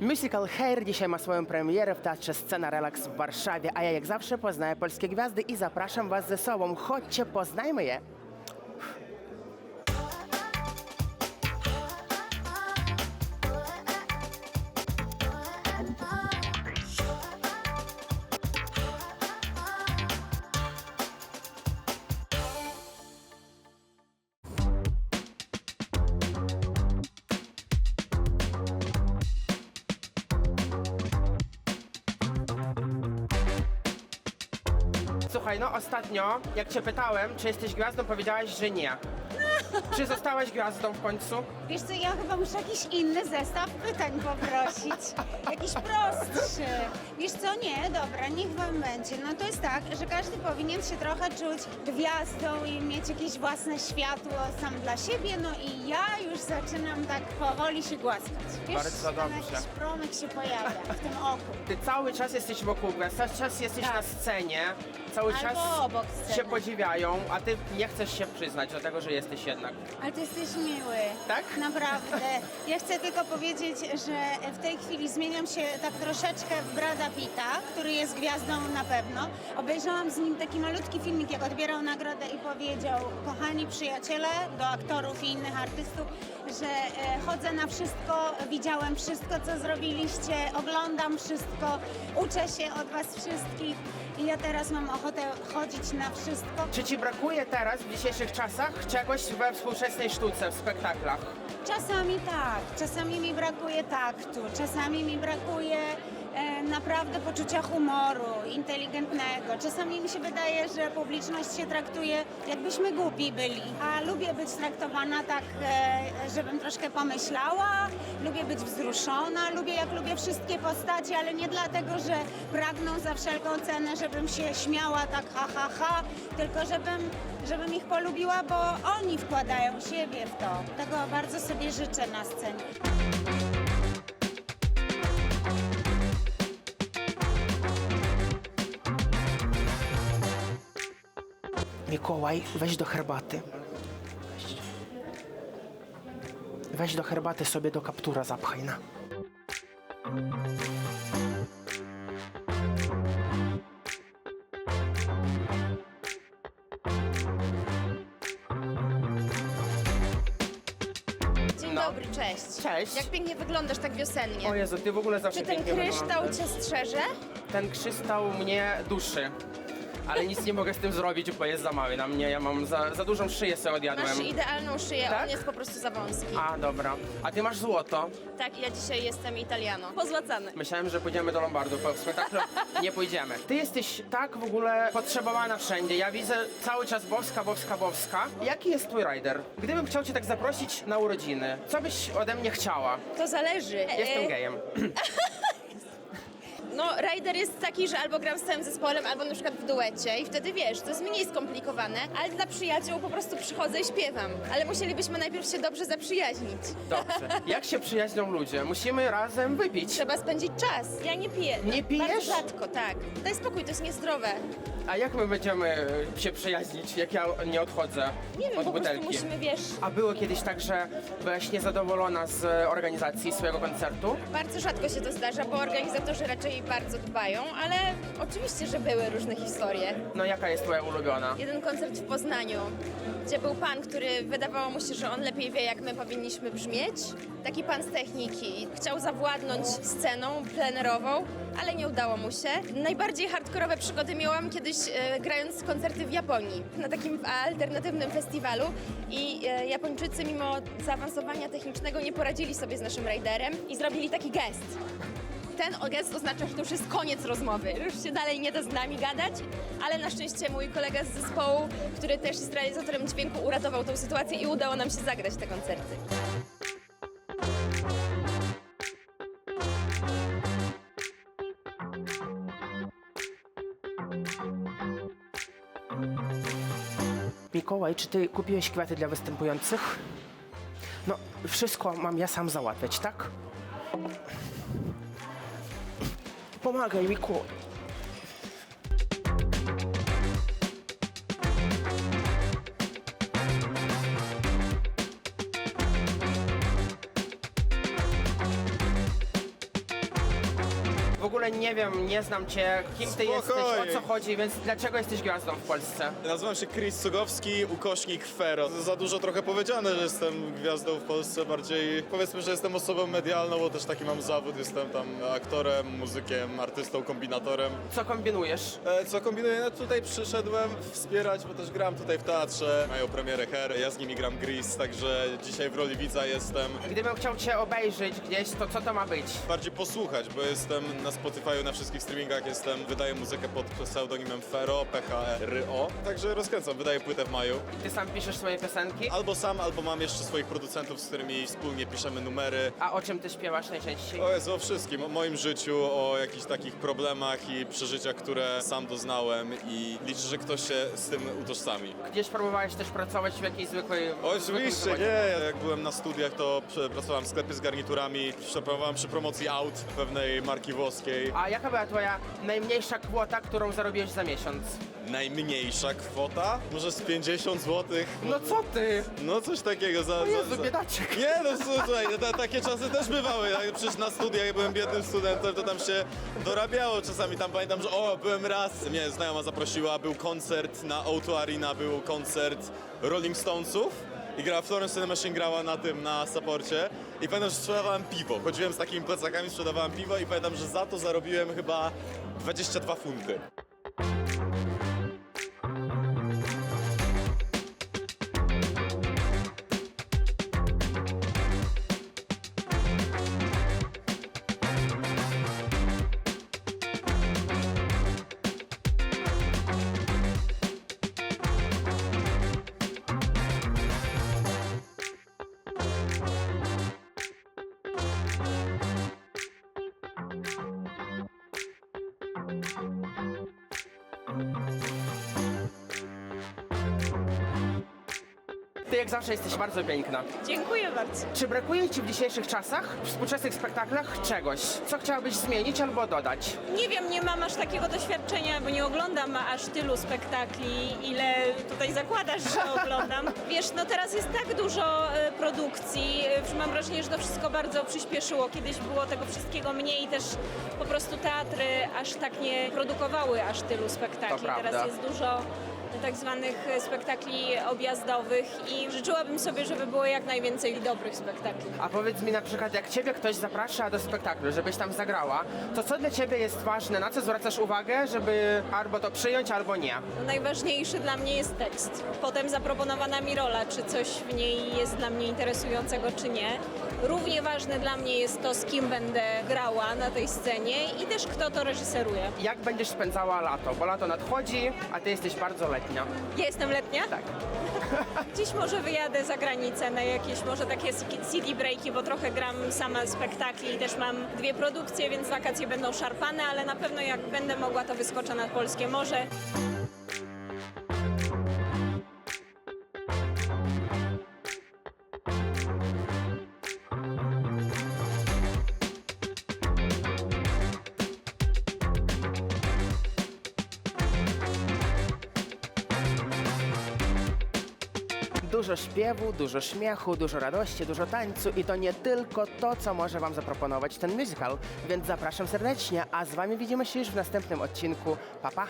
Musical Hair dzisiaj ma swoją premierę w Teatrze Scena Relax w Warszawie, a ja jak zawsze poznaję polskie gwiazdy i zapraszam Was ze sobą. Chodźcie, poznajmy je. Słuchaj, no ostatnio, jak Cię pytałem, czy jesteś gwiazdą, powiedziałaś, że nie. Czy zostałaś gwiazdą w końcu? Wiesz co, ja chyba muszę jakiś inny zestaw pytań poprosić. Jakiś prostszy. Wiesz co, nie, dobra, niech wam będzie. No to jest tak, że każdy powinien się trochę czuć gwiazdą i mieć jakieś własne światło sam dla siebie. No i ja już zaczynam tak powoli się głaskać. Wiesz, Bardzo tam dobrze. jakiś promyk się pojawia w tym oku. Ty cały czas jesteś wokół gwiazd, cały czas jesteś Tak. na scenie, cały Albo czas obok sceny. się podziwiają, a Ty nie chcesz się przyznać do tego, że jesteś jednak. Ale ty jesteś miły. Tak? Naprawdę. Ja chcę tylko powiedzieć, że w tej chwili zmieniam się tak troszeczkę w Brada Pitta, który jest gwiazdą na pewno. Obejrzałam z nim taki malutki filmik, jak odbierał nagrodę i powiedział, kochani przyjaciele, do aktorów i innych artystów, że e, chodzę na wszystko, widziałem wszystko, co zrobiliście, oglądam wszystko, uczę się od was wszystkich i ja teraz mam ochotę chodzić na wszystko. Czy Ci brakuje teraz, w dzisiejszych czasach, czegoś we współczesnej sztuce, w spektaklach? Czasami tak, czasami mi brakuje taktu, czasami mi brakuje naprawdę poczucia humoru, inteligentnego. Czasami mi się wydaje, że publiczność się traktuje jakbyśmy głupi byli, a lubię być traktowana tak, e, żebym troszkę pomyślała, lubię być wzruszona, lubię jak lubię wszystkie postaci, ale nie dlatego, że pragną za wszelką cenę, żebym się śmiała tak ha ha ha, tylko żebym żebym ich polubiła, bo oni wkładają siebie w to. Tego bardzo sobie życzę na scenie. Mikołaj, weź do herbaty. Weź. Do herbaty sobie do kaptura zapchaj na. Dzień No. dobry, cześć. Cześć. Jak pięknie wyglądasz tak wiosennie. O Jezu, Ty w ogóle zawsze Czy ten pięknie kryształ wyglądasz. cię strzeże? Ten kryształ mnie duszy. Ale nic nie mogę z tym zrobić, bo jest za mały na mnie. Ja mam za, za dużą szyję sobie odjadłem. Masz idealną szyję, Tak? on jest po prostu za wąski. A, dobra. A ty masz złoto. Tak, ja dzisiaj jestem Italiano. Pozłacany. Myślałem, że pójdziemy do Lombardu, po spektaklu nie pójdziemy. Ty jesteś tak w ogóle potrzebowana wszędzie. Ja widzę cały czas Bowska, Bowska, Bowska. Jaki jest twój rider? Gdybym chciał cię tak zaprosić na urodziny, co byś ode mnie chciała? To zależy. Jestem E, gejem. No, rider jest taki, że albo gram z całym zespołem, albo na przykład w duecie i wtedy wiesz, to jest mniej skomplikowane, ale dla przyjaciół po prostu przychodzę i śpiewam. Ale musielibyśmy najpierw się dobrze zaprzyjaźnić. Dobrze. Jak się przyjaźnią ludzie? Musimy razem wypić. Trzeba spędzić czas. Ja nie piję. Nie pijesz? Bardzo rzadko, tak. Daj spokój, to jest niezdrowe. A jak my będziemy e, się przyjaźnić, jak ja nie odchodzę Nie wiem, od po prostu butelki? musimy, wiesz, A było kiedyś tak, że byłaś niezadowolona z e, organizacji swojego koncertu? Bardzo rzadko się to zdarza, bo organizatorzy raczej bardzo dbają, ale oczywiście, że były różne historie. No jaka jest twoja ulubiona? Jeden koncert w Poznaniu, gdzie był pan, który wydawało mu się, że on lepiej wie, jak my powinniśmy brzmieć. Taki pan z techniki. Chciał zawładnąć sceną plenerową, ale nie udało mu się. Najbardziej hardkorowe przygody miałam kiedyś e, grając koncerty w Japonii, na takim alternatywnym festiwalu i e, Japończycy mimo zaawansowania technicznego nie poradzili sobie z naszym rajderem i zrobili taki gest. Ten gest oznacza, że to już jest koniec rozmowy, już się dalej nie da z nami gadać, ale na szczęście mój kolega z zespołu, który też jest realizatorem dźwięku, uratował tą sytuację i udało nam się zagrać te koncerty. Mikołaj, czy ty kupiłeś kwiaty dla występujących? No, wszystko mam ja sam załatwiać, tak? pomagajú i kôň. Mikołaj. ogóle nie wiem, nie znam cię, kim ty jesteś, o co chodzi, więc dlaczego jesteś gwiazdą w Polsce? Nazywam się Chris Cugowski, ukośnik Fero. Za dużo trochę powiedziane, że jestem gwiazdą w Polsce, bardziej powiedzmy, że jestem osobą medialną, bo też taki mam zawód, jestem tam aktorem, muzykiem, artystą, kombinatorem. Co kombinujesz? E, Co kombinuję? No tutaj przyszedłem wspierać, bo też gram tutaj w teatrze. Mają premierę Her, ja z nimi gram Gris, także dzisiaj w roli widza jestem. Gdybym chciał cię obejrzeć gdzieś, to co to ma być? Bardziej posłuchać, bo jestem na Spotify, na wszystkich streamingach jestem, wydaję muzykę pod pseudonimem Fero, P-H-E-R-O. Także rozkręcam, wydaję płytę w maju. Ty sam piszesz swoje piosenki? Albo sam, albo mam jeszcze swoich producentów, z którymi wspólnie piszemy numery. A o czym ty śpiewasz najczęściej? O jest o wszystkim, o moim życiu, o jakichś takich problemach i przeżyciach, które sam doznałem i liczę, że ktoś się z tym utożsami. Gdzieś próbowałeś też pracować w jakiejś zwykłej... zwykłym Oczywiście, nie. Jak byłem na studiach, to pr- pracowałem w sklepie z garniturami, pracowałem przy promocji aut pewnej marki A jaka była twoja najmniejsza kwota, którą zarobiłeś za miesiąc? Najmniejsza kwota? Może z 50 zł? No co ty? No coś takiego za... O za, Jezu, za... biedaczek. Nie no słuchaj, no, ta, takie czasy też bywały. Jak przecież na studiach jak byłem biednym studentem, to tam się dorabiało czasami. Tam pamiętam, że o, byłem raz, mnie znajoma zaprosiła, był koncert na O2 Arena, był koncert Rolling Stonesów. I grała Florence and the Machine grała na tym, na saporcie. I pamiętam, że sprzedawałem piwo. Chodziłem z takimi plecakami, sprzedawałem piwo i pamiętam, że za to zarobiłem chyba 22 funty. Jak zawsze jesteś bardzo piękna. Dziękuję bardzo. Czy brakuje ci w dzisiejszych czasach, w współczesnych spektaklach czegoś, co chciałabyś zmienić albo dodać? Nie wiem, nie mam aż takiego doświadczenia, bo nie oglądam aż tylu spektakli, ile tutaj zakładasz, że oglądam. Wiesz, no teraz jest tak dużo e, produkcji, e, mam wrażenie, że to wszystko bardzo przyspieszyło. Kiedyś było tego wszystkiego mniej i też po prostu teatry aż tak nie produkowały aż tylu spektakli. To prawda. Teraz jest dużo tak zwanych e, spektakli objazdowych i życzyłabym sobie, żeby było jak najwięcej dobrych spektakli. A powiedz mi na przykład, jak ciebie ktoś zaprasza do spektaklu, żebyś tam zagrała, to co dla ciebie jest ważne, na co zwracasz uwagę, żeby albo to przyjąć, albo nie? No, Najważniejszy dla mnie jest tekst. Potem zaproponowana mi rola, czy coś w niej jest dla mnie interesującego, czy nie. Równie ważne dla mnie jest to, z kim będę grała na tej scenie i też kto to reżyseruje. Jak będziesz spędzała lato? Bo lato nadchodzi, a ty jesteś bardzo letnia. Ja jestem letnia? Tak. Dziś może wyjadę za granicę na jakieś może takie city breaki, bo trochę gram sama spektakli i też mam dwie produkcje, więc wakacje będą szarpane, ale na pewno jak będę mogła, to wyskoczę na polskie morze. Dużo śpiewu, dużo śmiechu, dużo radości, dużo tańcu i to nie tylko to, co może wam zaproponować ten musical, więc zapraszam serdecznie, a z wami widzimy się już w następnym odcinku. Pa, pa!